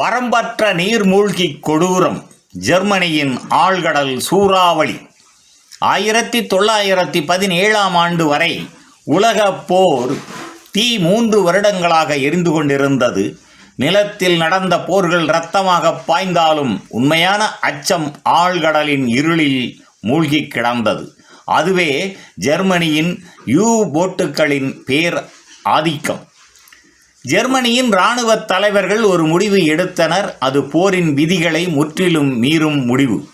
வரம்பற்ற நீர்மூழ்கி கொடூரம் ஜெர்மனியின் ஆழ்கடல் சூறாவளி. ஆயிரத்தி தொள்ளாயிரத்தி பதினேழாம் ஆண்டு வரை உலக போர் தீ மூன்று வருடங்களாக எரிந்து கொண்டிருந்தது. நிலத்தில் நடந்த போர்கள் இரத்தமாக பாய்ந்தாலும் உண்மையான அச்சம் ஆழ்கடலின் இருளில் மூழ்கி கிடந்தது. அதுவே ஜெர்மனியின் யூ போட்டுகளின் பேர் ஆதிக்கம். ஜெர்மனியின் இராணுவ தலைவர்கள் ஒரு முடிவு எடுத்தனர். அது போரின் விதிகளை முற்றிலும் மீறும் முடிவு.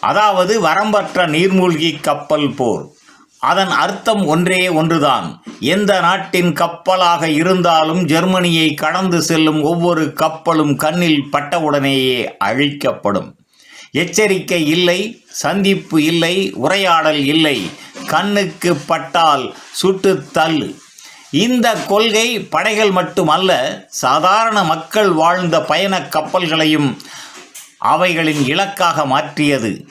அதாவது வரம்பற்ற நீர்மூழ்கி கப்பல் போர். அதன் அர்த்தம் ஒன்றே ஒன்றுதான். எந்த நாட்டின் கப்பலாக இருந்தாலும் ஜெர்மனியை கடந்து செல்லும் ஒவ்வொரு கப்பலும் கண்ணில் பட்டவுடனேயே அழிக்கப்படும். எச்சரிக்கை இல்லை சந்திப்பு இல்லை உரையாடல் இல்லை. கண்ணுக்கு பட்டால் சுட்டு தள்ளு. இந்த கொள்கை படைகள் மட்டுமல்ல சாதாரண மக்கள் வாழ்ந்த பயண கப்பல்களையும் அவைகளின் இலக்காக மாற்றியது.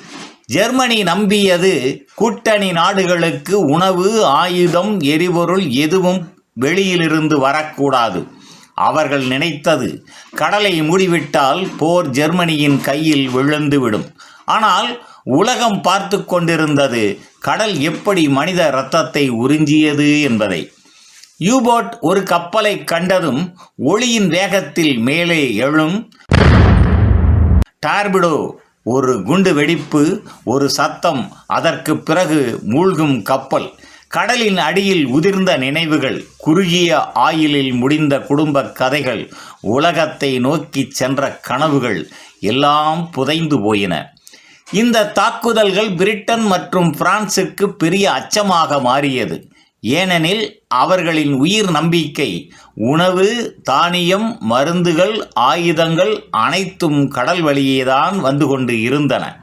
ஜெர்மனி நம்பியது கூட்டணி நாடுகளுக்கு உணவு ஆயுதம் எரிபொருள் எதுவும் வெளியிலிருந்து வரக்கூடாது. அவர்கள் நினைத்தது கடலை மூடிவிட்டால் போர் ஜெர்மனியின் கையில் விழுந்துவிடும். ஆனால் உலகம் பார்த்து கொண்டிருந்தது கடல் எப்படி மனித இரத்தத்தை உறிஞ்சியது என்பதை. யூபோட் ஒரு கப்பலை கண்டதும் ஒளியின் வேகத்தில் மேலே எழும். டார்பிடோ ஒரு குண்டு வெடிப்பு ஒரு சத்தம் அதற்கு பிறகு மூழ்கும் கப்பல் கடலின் அடியில் உதிர்ந்த நினைவுகள் குறுகிய ஆயிலில் முடிந்த குடும்ப கதைகள் உலகத்தை நோக்கிச் சென்ற கனவுகள் எல்லாம் புதைந்து போயின. இந்த தாக்குதல்கள் பிரிட்டன் மற்றும் பிரான்சிற்கு பெரிய அச்சமாக மாறியது. ஏனெனில் அவர்களின் உயிர் நம்பிக்கை உணவு தானியம் மருந்துகள் ஆயுதங்கள் அனைத்தும் கடல் வழியேதான் வந்து கொண்டு இருந்தன.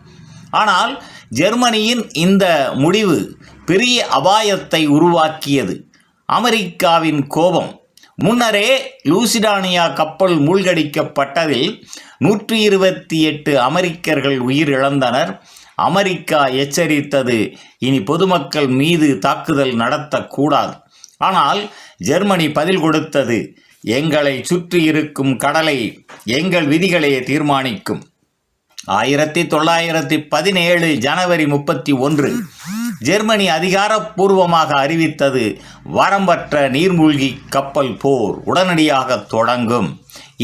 ஆனால் ஜெர்மனியின் இந்த முடிவு பெரிய அபாயத்தை உருவாக்கியது. அமெரிக்காவின் கோபம். முன்னரே லூசிடானியா கப்பல் மூழ்கடிக்கப்பட்டதில் நூற்றி இருபத்தி எட்டு அமெரிக்கர்கள் உயிரிழந்தனர். அமெரிக்கா எச்சரித்தது. இனி பொதுமக்கள் மீது தாக்குதல் நடத்தக்கூடாது. ஆனால் ஜெர்மனி பதில் கொடுத்தது எங்களை சுற்றி இருக்கும் கடலை எங்கள் விதிகளே தீர்மானிக்கும். ஆயிரத்தி தொள்ளாயிரத்தி பதினேழு ஜனவரி முப்பத்தி ஒன்று ஜெர்மனி அதிகாரப்பூர்வமாக அறிவித்தது வரம்பற்ற நீர்மூழ்கி கப்பல் போர் உடனடியாக தொடங்கும்.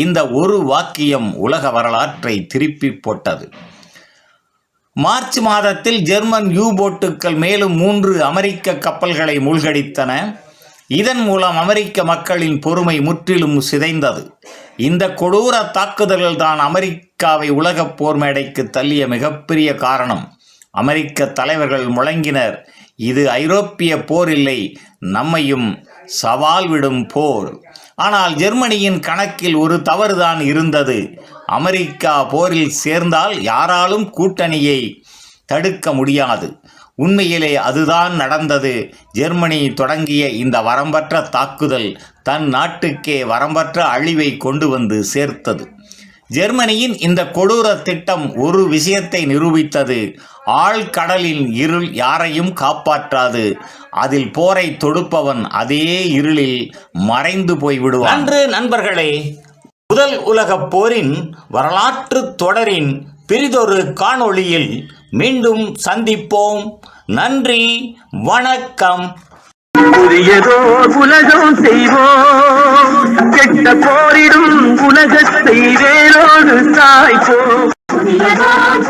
இந்த ஒரு வாக்கியம் உலக வரலாற்றை திருப்பி போட்டது. மார்ச் மாதத்தில் ஜெர்மன் யூ போட்டுக்கள் மேலும் மூன்று அமெரிக்க கப்பல்களை மூழ்கடித்தன. இதன் மூலம் அமெரிக்க மக்களின் பொறுமை முற்றிலும் சிதைந்தது. இந்த கொடூர தாக்குதல்கள் தான் அமெரிக்காவை உலகப் போர் மேடைக்கு தள்ளிய மிகப்பெரிய காரணம். அமெரிக்க தலைவர்கள் முழங்கினர். இது ஐரோப்பிய போர் இல்லை நம்மையும் சவால் விடும் போர். ஆனால் ஜெர்மனியின் கணக்கில் ஒரு தவறுதான் இருந்தது. அமெரிக்கா போரில் சேர்ந்தால் யாராலும் கூட்டணியை தடுக்க முடியாது. உண்மையிலே அதுதான் நடந்தது. ஜெர்மனி தொடங்கிய இந்த வரம்பற்ற தாக்குதல் தன் நாட்டுக்கே வரம்பற்ற அழிவை கொண்டு வந்து சேர்த்தது. ஜெர்மனியின் இந்த கொடூர திட்டம் ஒரு விஷயத்தை நிரூபித்தது. ஆழ்கடலின் இருள் யாரையும் காப்பாற்றாது. அதில் போரை தொடுப்பவன் அதே இருளில் மறைந்து போய் விடுவான். அன்று நண்பர்களே முதல் உலகப் போரின் வரலாற்று தொடரின் பெரிதொரு காணொளியில் மீண்டும் சந்திப்போம். நன்றி வணக்கம். புதியதோர் உலகம் செய்வோம். கெட்ட போரிடும் உலகத்தை வேரோடு சாய்ப்போம் புதியதோர் உலகம்